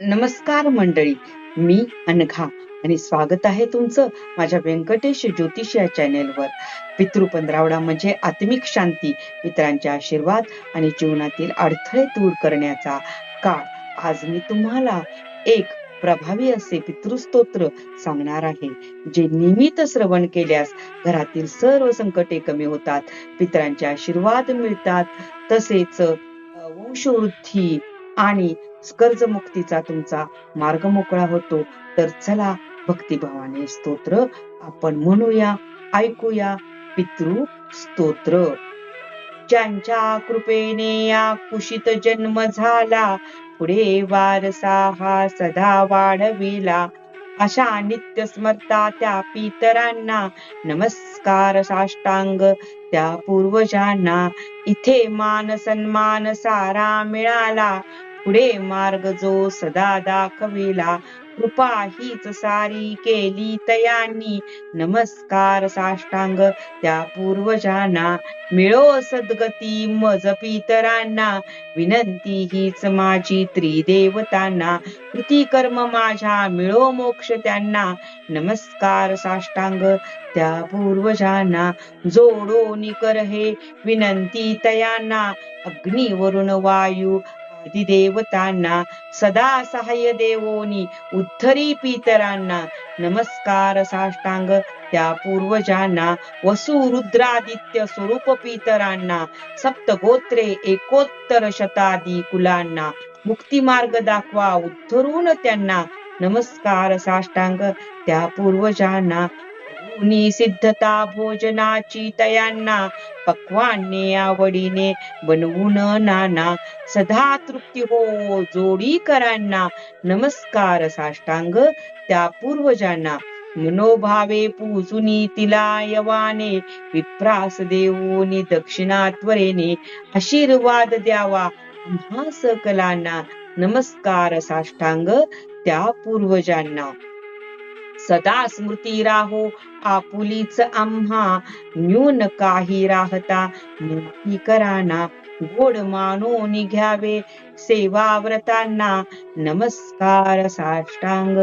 नमस्कार मंडळी मी अनघा आणि स्वागत आहे तुमचं माझ्या व्यंकटेश ज्योतिष या चॅनेलवर. पितृ पंधरावडा म्हणजे आत्मिक शांती मित्रांचे आशीर्वाद आणि जीवनातील अडथळे दूर करण्याचा काळ. आज मी तुम्हाला एक प्रभावी असे पितृस्तोत्र सांगणार आहे जे नियमित श्रवण केल्यास घरातील सर्व संकटे कमी होतात पितरांचे आशीर्वाद मिळतात. तसेच वंशवृद्धी आणि कर्जमुक्तीचा तुमचा मार्ग मोकळा होतो. तर चला भक्तिभावाने स्तोत्र आपण म्हणूया ऐकूया पितृ स्तोत्र. ज्यांच्या कृपेने या कुशीत जन्म झाला पुढे वारसा हा सदा वाढविला. अशा नित्य स्मरता त्या पितरांना नमस्कार साष्टांग त्या पूर्वजांना. इथे मान सन्मान सारा मिळाला. पुढे मार्ग जो सदा दाखविला. कृपा हीच सारी केली तयांनी. नमस्कार साष्टांग. त्या पूर्वजांना मिळो सद्गती मज पितरांना. विनंती हीच माझी त्रिदेवतांना. कृती कर्म माझ्या मिळो मोक्ष त्यांना. नमस्कार साष्टांग. त्या पूर्वजांना जोडो निकर हे विनंती तयांना. अग्नी वरुण वायू आदिदेवतांना सदा सहाय्य देवोनी उद्धरी पितरांना नमस्कार साष्टांग त्या पूर्वजांना वसु रुद्रादित्य स्वरूप पितरांना सप्तगोत्रे एकोत्तर शतादी कुलांना मुक्ती मार्ग दाखवा उद्धरून त्यांना नमस्कार साष्टांग त्या पूर्वजांना गुणी सिद्धता भोजनाची तयांना पक्वाने आवडीने बनवून नाना. सदा तृप्ती हो जोडीकरांना नमस्कार साष्टांग त्या पूर्वजांना. मनोभावे पूजुनी तिला यवाने. विप्रास देवोनी दक्षिणात्वरेने आशीर्वाद द्यावा आम्हा सकलांना नमस्कार साष्टांग त्या पूर्वजांना. सदा स्मृती राहो आपुलीच आम्हा. न्यून काही राहता मुक्ती कराना गोड मानून घ्यावे सेवा व्रतांना नमस्कार साष्टांग.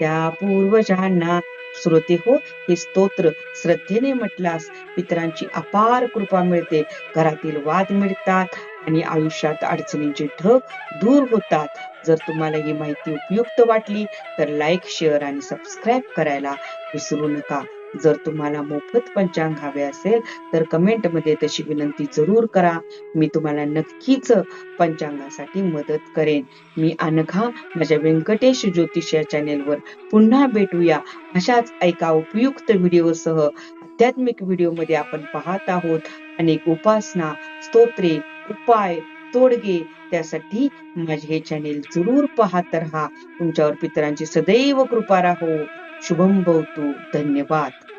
त्या पूर्वजांना श्रोते हो हे स्तोत्र श्रद्धेने म्हटल्यास पितरांची अपार कृपा मिळते. घरातील वाद मिळतात आणि आयुष्यात अडचणींचे ढग दूर होतात. जर तुम्हाला ही माहिती उपयुक्त वाटली तर लाईक शेअर आणि सबस्क्राईब करायला विसरू नका. जर तुम्हाला मोफत पंचांग हवे असेल तर कमेंटमध्ये तशी विनंती जरूर करा. मी तुम्हाला नक्कीच पंचांगासाठी मदत करेन. मी अनघा माझ्या व्यंकटेश ज्योतिष या चॅनेलवर पुन्हा भेटूया. अशाच एका उपयुक्त व्हिडिओसह आध्यात्मिक व्हिडिओमध्ये आपण पाहत आहोत. अनेक उपासना स्तोत्रे उपाय तोडगे त्यासाठी माझे हे चॅनेल जरूर पाहत राहा तुमच्यावर पितरांची सदैव कृपा राहो. शुभम भवतो धन्यवाद.